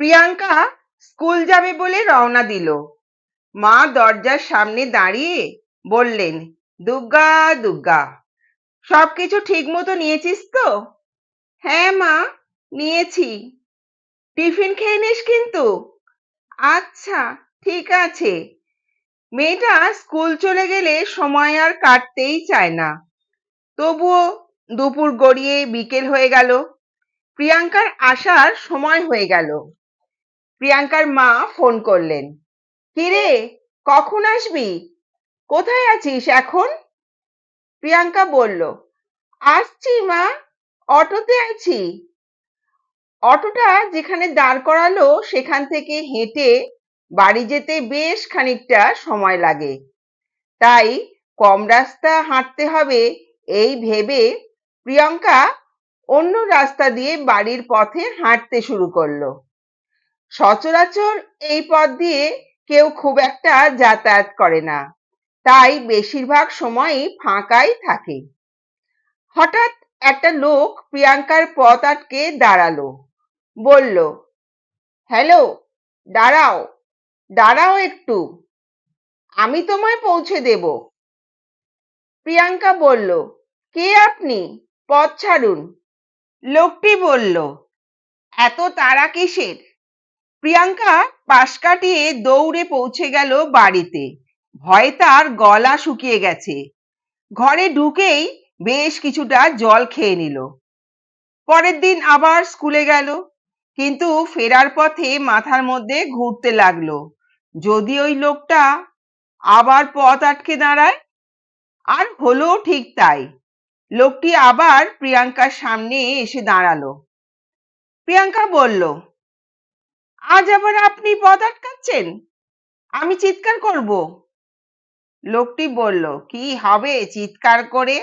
Priyanka school যাবে বলে রওনা দিল। মা দরজার সামনে দাঁড়িয়ে বললেন, দুগ্গা দুগ্গা, সবকিছু ঠিক মতো নিয়েছিস তো? হ্যাঁ মা, নিয়েছি। টিফিন খেয়ে নিস কিন্তু? আচ্ছা ঠিক আছে। মেয়েটা স্কুল চলে গেলে সময় আর কাটতেই চায় না। তবুও দুপুর গড়িয়ে বিকেল হয়ে গেল। প্রিয়াঙ্কার আসার সময় হয়ে গেল। প্রিয়াঙ্কার মা ফোন করলেন। কিরে, কখন আসবি? কোথায় আছিস এখন? প্রিয়াঙ্কা বলল, আসছি মা, অটোতে আছি। অটোটা যেখানে দাঁড় করালো সেখান থেকে হেঁটে বাড়ি যেতে বেশ খানিকটা সময় লাগে। তাই কম রাস্তা হাঁটতে হবে এই ভেবে প্রিয়াঙ্কা অন্য রাস্তা দিয়ে বাড়ির পথে হাঁটতে শুরু করল। সচরাচর এই পথ দিয়ে কেউ খুব একটা যাতায়াত করে না। তাই বেশিরভাগ সময়ই ফাঁকাই থাকে। হঠাৎ একটা লোক প্রিয়াঙ্কার পথ আটকে দাঁড়াল। বলল, হ্যালো, দাঁড়াও দাঁড়াও একটু। আমি তোমায় পৌঁছে দেব। প্রিয়াঙ্কা বলল, কে আপনি? পথ ছাড়ুন। লোকটি বলল, এত তাড়া কিসের? প্রিয়াঙ্কা পাশ কাটিয়ে দৌড়ে পৌঁছে গেল বাড়িতে। ভয়ে তার গলা শুকিয়ে গেছে। ঘরে ঢুকেই বেশ কিছুটা জল খেয়ে নিল। পরের দিন আবার স্কুলে গেল, কিন্তু ফেরার পথে মাথার মধ্যে ঘুরতে লাগল। যদি ওই লোকটা আবার পথ আটকে দাঁড়ায়? আর হলো ঠিক তাই। লোকটি আবার প্রিয়াঙ্কার সামনে এসে দাঁড়াল। প্রিয়াঙ্কা বলল আজ আবার আপনি পথ আটকাচ্ছেন? আমি চিৎকার করব। লোকটি বলল, কি হবে চিৎকার করে?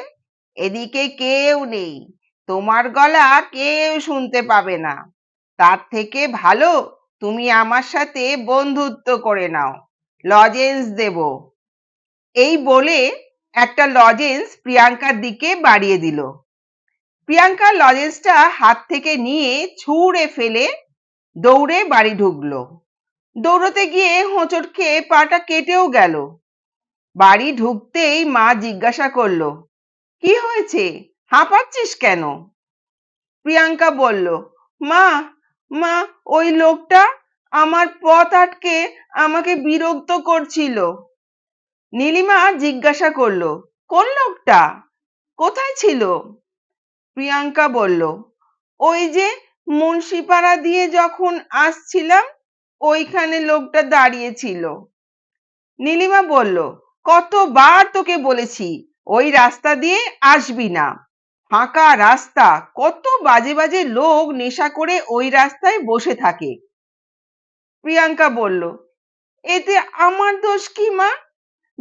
এদিকে কেউ নেই। তোমার গলা কেউ শুনতে পাবে না। তার থেকে ভালো তুমি আমার সাথে বন্ধুত্ব করে নাও। লজেন্স দেব। এই বলে একটা লজেন্স প্রিয়াঙ্কার দিকে বাড়িয়ে দিল। প্রিয়াঙ্কা লজেন্সটা হাত থেকে নিয়ে ছুঁড়ে ফেলে দৌড়ে বাড়ি ঢুকলো। দৌড়তে গিয়ে হোঁচট খেয়ে পাটা কেটেও গেল। বাড়ি ঢুকতেই মা জিজ্ঞাসা করল, কি হয়েছে? হাঁপাচ্ছিস কেন? প্রিয়াঙ্কা বলল, মা মা, ওই লোকটা আমার পথ আটকে আমাকে বিরক্ত করছিল। নীলিমা জিজ্ঞাসা করল, কোন লোকটা? কোথায় ছিল? প্রিয়াঙ্কা বলল, ওই যে মুন্সিপাড়া দিয়ে যখন আসছিলাম, ওইখানে লোকটা দাঁড়িয়ে ছিল। নীলিমা বলল, কতবার তোকে বলেছি, ওই রাস্তা দিয়ে আসবি না। ফাঁকা রাস্তা, কত বাজে বাজে লোক নেশা করে ওই রাস্তায় বসে থাকে। প্রিয়াঙ্কা বলল, এতে আমার দোষ কি, মা?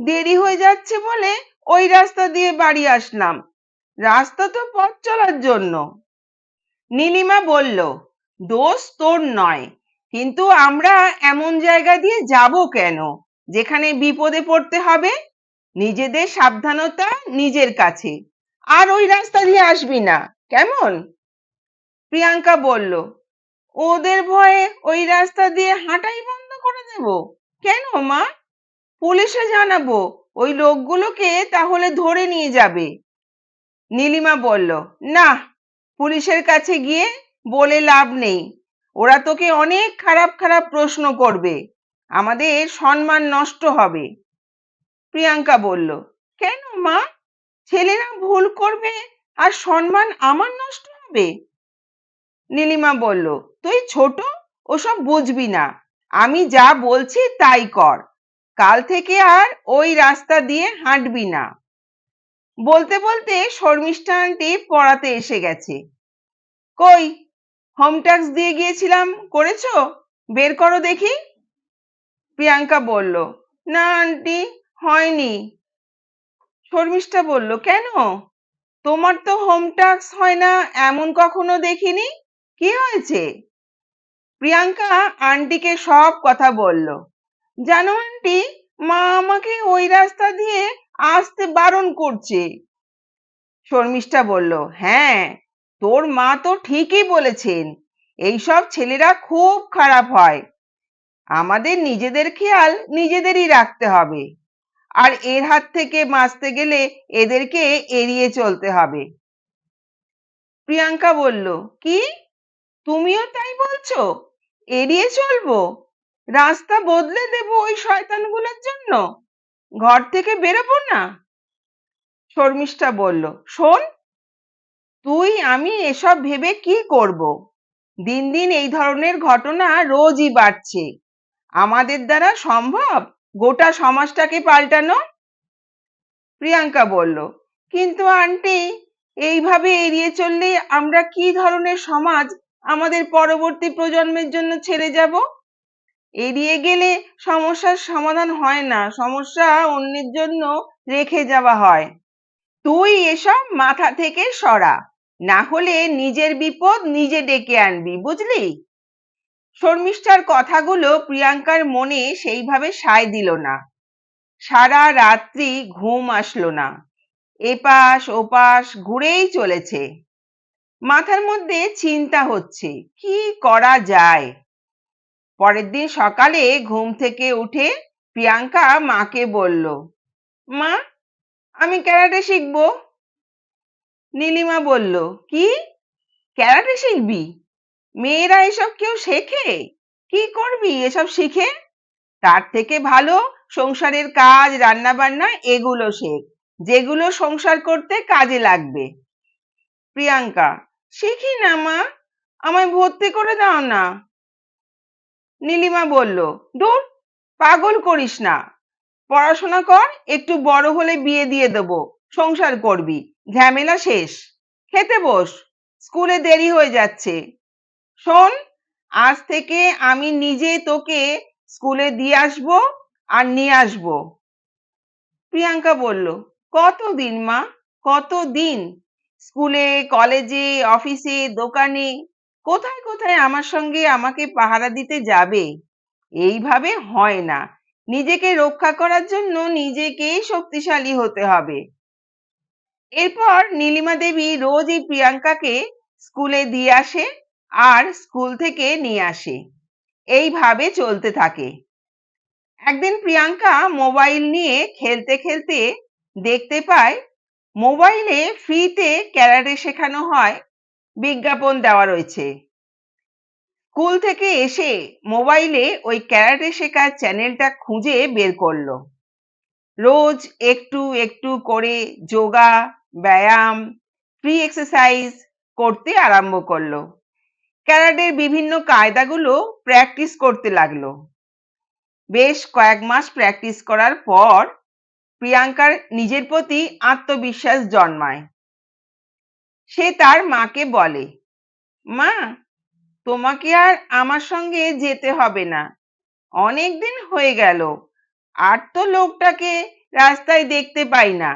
দেরি হয়ে যাচ্ছে বলে ওই রাস্তা দিয়ে বাড়ি আসলাম। রাস্তা তো পথ চলার জন্য। নীলিমা বলল, দোষ তোর নয়, কিন্তু আমরা এমন জায়গা দিয়ে যাব কেন? যেখানে বিপদে পড়তে হবে? নিজেদের সাবধানতা নিজের কাছে। আর ওই রাস্তা দিয়ে আসবি না, কেমন? প্রিয়াঙ্কা বলল, ওদের ভয়ে ওই রাস্তা দিয়ে হাঁটাই বন্ধ করে দেব। কেন মা? পুলিশে জানাব, ওই লোকগুলোকে তাহলে ধরে নিয়ে যাবে। নীলিমা বলল, না পুলিশের কাছে গিয়ে বলে লাভ নেই। ওরা তোকে অনেক খারাপ খারাপ প্রশ্ন করবে। আমাদের সম্মান নষ্ট হবে। প্রিয়াঙ্কা বলল, কেন মা? ছেলেরা ভুল করবে আর সম্মান আমার নষ্ট হবে? নীলিমা বলল, তুই ছোট, ওসব বুঝবি না। আমি যা বলছি তাই কর। কাল থেকে আর ওই রাস্তা দিয়ে হাঁটবি না। বলতে বলতে শর্মিষ্ঠা আন্টি পড়াতে এসে গেছে। কই হোম ট্যাক্স দিয়ে গিয়েছিলাম, করেছ? বের করো দেখি। প্রিয়াঙ্কা বলল, না আন্টি হয়নি। শর্মিষ্ঠা বলল, কেন? তোমার তো হোম হয় না, এমন কখনো দেখিনি? কি হয়েছে? প্রিয়াঙ্কা আন্টিকে সব কথা বলল, জানো আন্টি মা আমাকে ওই রাস্তা দিয়ে আসতে বারণ করছে। শর্মিষ্ঠা বলল হ্যাঁ তোর মা তো ঠিকই বলেছেন, এইসব ছেলেরা খুব খারাপ হয়। আমাদের নিজেদের খেয়াল নিজেদেরই রাখতে হবে। আর এর হাত থেকে বাঁচতে গেলে এদেরকে এড়িয়ে চলতে হবে। প্রিয়াঙ্কা বলল, কি? তুমিও তাই বলছো? এড়িয়ে চলবো? রাস্তা বদলে দেব ওই শয়তানগুলোর জন্য? ঘর থেকে বেরোবো না? শর্মিষ্ঠা বলল, শোন, তুই, আমি এসব ভেবে কি করব? দিন দিন এই ধরনের ঘটনা রোজই বাড়ছে। আমাদের দ্বারা সম্ভব? গোটা সমাজটাকে পাল্টানো? প্রিয়াঙ্কা বলল, কিন্তু আন্টি, এইভাবে এড়িয়ে চললে আমরা কি ধরনের সমাজ আমাদের পরবর্তী প্রজন্মের জন্য ছেড়ে যাব? এড়িয়ে গেলে সমস্যার সমাধান হয় না। সমস্যা অন্যের জন্য রেখে যাওয়া হয়। তুই এসব মাথা থেকে সরা। না হলে নিজের বিপদ নিজে ডেকে আনবি, বুঝলি? শর্মিষ্ঠার কথাগুলো প্রিয়াঙ্কার মনে সেইভাবে সায় দিল না। সারা রাত্রি ঘুম আসলো না। এপাশ ওপাশ ঘুরেই চলেছে। মাথার মধ্যে চিন্তা হচ্ছে, কি করা যায়? পরের দিন সকালে ঘুম থেকে উঠে প্রিয়াঙ্কা মাকে বলল, মা, আমি ক্যারাটে শিখব। নীলিমা বলল, কি? ক্যারাটে শিখবি? মেয়েরা এসব কেউ শেখে? কি করবি এসব শিখে? তার থেকে ভালো সংসারের কাজ রান্না বান্না এগুলো শেখ, যেগুলো সংসার করতে কাজে লাগবে। প্রিয়াঙ্কা, শিখি না মা, আমায় ভর্তি করে দাও না। নীলিমা বলল, দূর, পাগল করিস না। পড়াশোনা কর, একটু বড় হলে বিয়ে দিয়ে দেব, সংসার করবি, ঝামেলা শেষ। খেতে বস, স্কুলে দেরি হয়ে যাচ্ছে। শোন, আজ থেকে আমি নিজে তোকে স্কুলে দিয়ে আসব আর নিয়ে আসব। প্রিয়াঙ্কা বলল, কতদিন মা? কতদিন? স্কুলে, কলেজে, অফিসে, দোকানে কোথায় কোথায় আমার সঙ্গে আমাকে পাহারা দিতে যাবে? এইভাবে হয় না। নিজেকে রক্ষা করার জন্য নিজেকেই শক্তিশালী হতে হবে। এরপর নীলিমা দেবী রোজই প্রিয়াঙ্কাকে স্কুলে দিয়ে আসে আর স্কুল থেকে নিয়ে আসে। এইভাবে চলতে থাকে। একদিন প্রিয়াঙ্কা মোবাইল নিয়ে খেলতে খেলতে দেখতে পায়, মোবাইলে ফ্রিতে ক্যারাটে শেখানো হয় বিজ্ঞাপন দেওয়া রয়েছে। স্কুল থেকে এসে মোবাইলে ওই ক্যারাটে শেখার চ্যানেলটা খুঁজে বের করল। রোজ একটু একটু করে যোগা, ব্যায়াম ফ্রি এক্সারসাইজ করতে আরম্ভ করল। ক্যারাটের বিভিন্ন কায়দাগুলো প্র্যাকটিস করতে লাগল। বেশ কয়েক মাস প্র্যাকটিস করার পর প্রিয়াঙ্কার নিজের প্রতি আত্মবিশ্বাস জন্মায়। সে তার মাকে বলে, মা, তোমাকে আর আমার সঙ্গে যেতে হবে না। অনেক দিন হয়ে গেল, আর তো লোকটাকে রাস্তায় দেখতে পাই না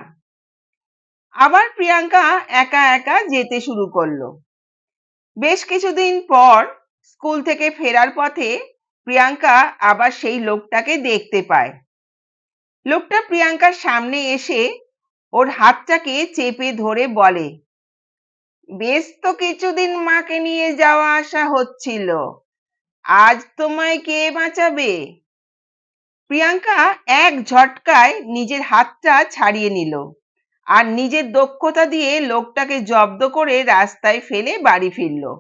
আবার প্রিয়াঙ্কা একা একা যেতে শুরু করল। বেশ কিছুদিন পর স্কুল থেকে ফেরার পথে প্রিয়াঙ্কা আবার সেই লোকটাকে দেখতে পায়। লোকটা প্রিয়াঙ্কার সামনে এসে ওর হাতটাকে চেপে ধরে বলে বেশ তো কিছুদিন মাকে নিয়ে যাওয়া আসা হচ্ছিল। আজ তোমায় কে বাঁচাবে? প্রিয়াঙ্কা এক ঝটকায় নিজের হাতটা ছাড়িয়ে নিল আর নিজের দক্ষতা দিয়ে লোকটাকে জব্দ করে রাস্তায় ফেলে বাড়ি ফিরল।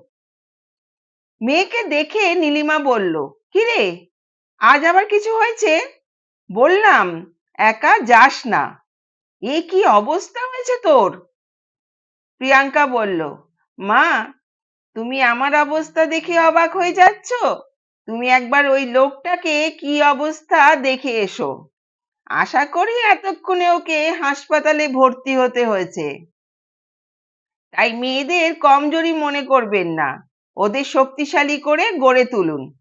মেয়েকে দেখে নীলিমা বলল, কিরে, আজ আবার কিছু হয়েছে? বললাম, একা যাস না। এ কি অবস্থা হয়েছে তোর? প্রিয়াঙ্কা বলল, মা, তুমি আমার অবস্থা দেখে অবাক হয়ে যাচ্ছ? তুমি একবার ওই লোকটাকে কি অবস্থা দেখে এসো। আশা করি এতক্ষণে ওকে হাসপাতালে ভর্তি হতে হয়েছে। তাই মেয়েদের কমজোরি মনে করবেন না। ওদের শক্তিশালী করে গড়ে তুলুন।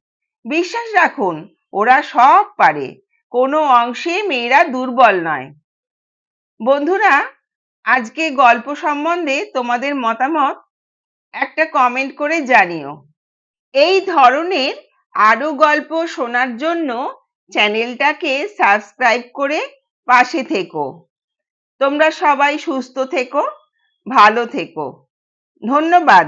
বিশ্বাস রাখুন, ওরা সব পারে। কোনো অংশে মেয়েরা দুর্বল নয়। বন্ধুরা আজকে গল্প সম্বন্ধে তোমাদের মতামত একটা কমেন্ট করে জানিও। এই ধরনের আরও গল্প শোনার জন্য চ্যানেলটাকে সাবস্ক্রাইব করে পাশে থেকো। তোমরা সবাই সুস্থ থেকো, ভালো থেকো। ধন্যবাদ।